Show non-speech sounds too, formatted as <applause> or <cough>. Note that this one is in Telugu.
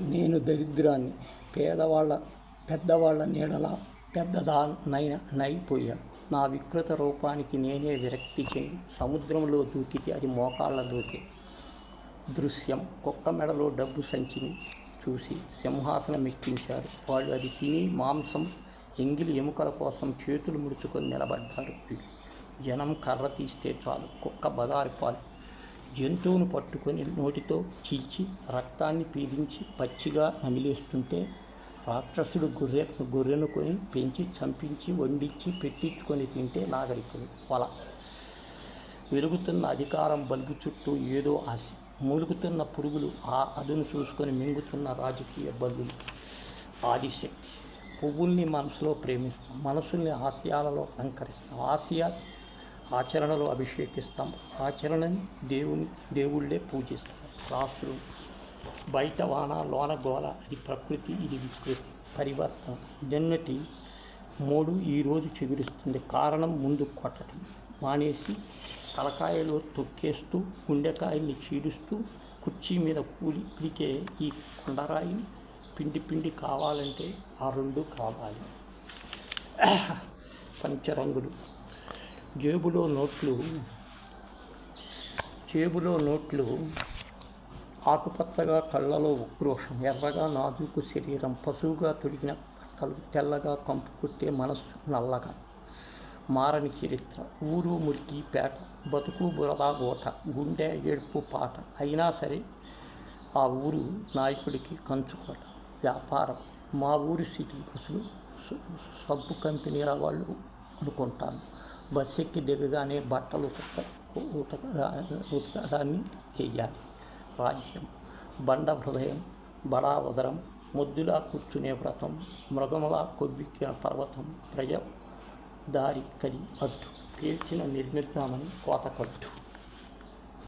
నేను దరిద్రాన్ని పేదవాళ్ళ పెద్దవాళ్ళ నీడలా పెద్దదా నైన నైపోయా నా వికృత రూపానికి నేనే విరక్తి చెంది సముద్రంలో దూకితే అది మోకాళ్ళలోకి. దృశ్యం కుక్క మెడలో డబ్బు సంచిని చూసి సింహాసనం ఎక్కించారు. వాళ్ళు అది తిని మాంసం ఎంగిలి ఎముకల కోసం చేతులు ముడుచుకొని నిలబడ్డారు జనం కర్ర తీస్తే చాలు కుక్క బదారిపాలు జంతువును పట్టుకొని నోటితో చీల్చి రక్తాన్ని పీలించి పచ్చిగా నమిలేస్తుంటే రాక్షసుడు గొర్రె గొర్రెను కొని పెంచి చంపించి వండించి పెట్టించుకొని తింటే నాగరికుడు వల. వెలుగుతున్న అధికారం బల్బు చుట్టూ ఏదో ఆశ. మూలుగుతున్న పురుగులు ఆ అదును చూసుకొని మింగుతున్న రాజకీయ బల్బులు ఆదిశక్తి. పువ్వుల్ని మనసులో ప్రేమిస్తాం. మనసుల్ని ఆశయాలలో అలంకరిస్తాం. ఆశయ ఆచరణలో అభిషేకిస్తాం. ఆచరణని దేవుని దేవుళ్ళే పూజిస్తాం రాసులు బయట వాన లోన గోల అది ప్రకృతి ఇది వికృతి పరివర్తన. నిన్నటి మూడు ఈరోజు చిగురిస్తుంది. కారణం ముందు కొట్టడం మానేసి తలకాయలు తొక్కేస్తూ గుండెకాయల్ని చీడుస్తూ కుర్చీ మీద కూలి పిలికే ఈ కొండరాయిని పిండి పిండి కావాలంటే ఆ రెండు కావాలి. <clears throat> పంచరంగులు. జేబులో నోట్లు. జేబులో నోట్లు. ఆకుపచ్చగా కళ్ళలో ఉక్రోషం. ఎర్రగా నాజూకు శరీరం. పశువుగా తొడిగిన బట్టలు తెల్లగా కంపు కొట్టే మనస్సు నల్లగా మారని చరిత్ర. ఊరు మురికి పేట. బతుకు బురద ఓట గుండె ఏడుపు పాట. అయినా సరే ఆ ఊరు నాయకుడికి కంచుకోట వ్యాపారం. మా ఊరి సిటీ బస్సులు సబ్బు కంపెనీల వాళ్ళు అనుకుంటాను బస్ ఎక్కి దిగగానే బట్టలు ఉతక ఉతక ఉతకడాన్ని చెయ్యాలి. రాజ్యం బండ హృదయం బడా ఉదరం ముద్దులా కూర్చునే వ్రతం మృగములా కొబ్బిచ్చిన పర్వతం ప్రజ దారి కలి అడ్డు. పేల్చిన నిర్మిద్దామని కోత కట్టు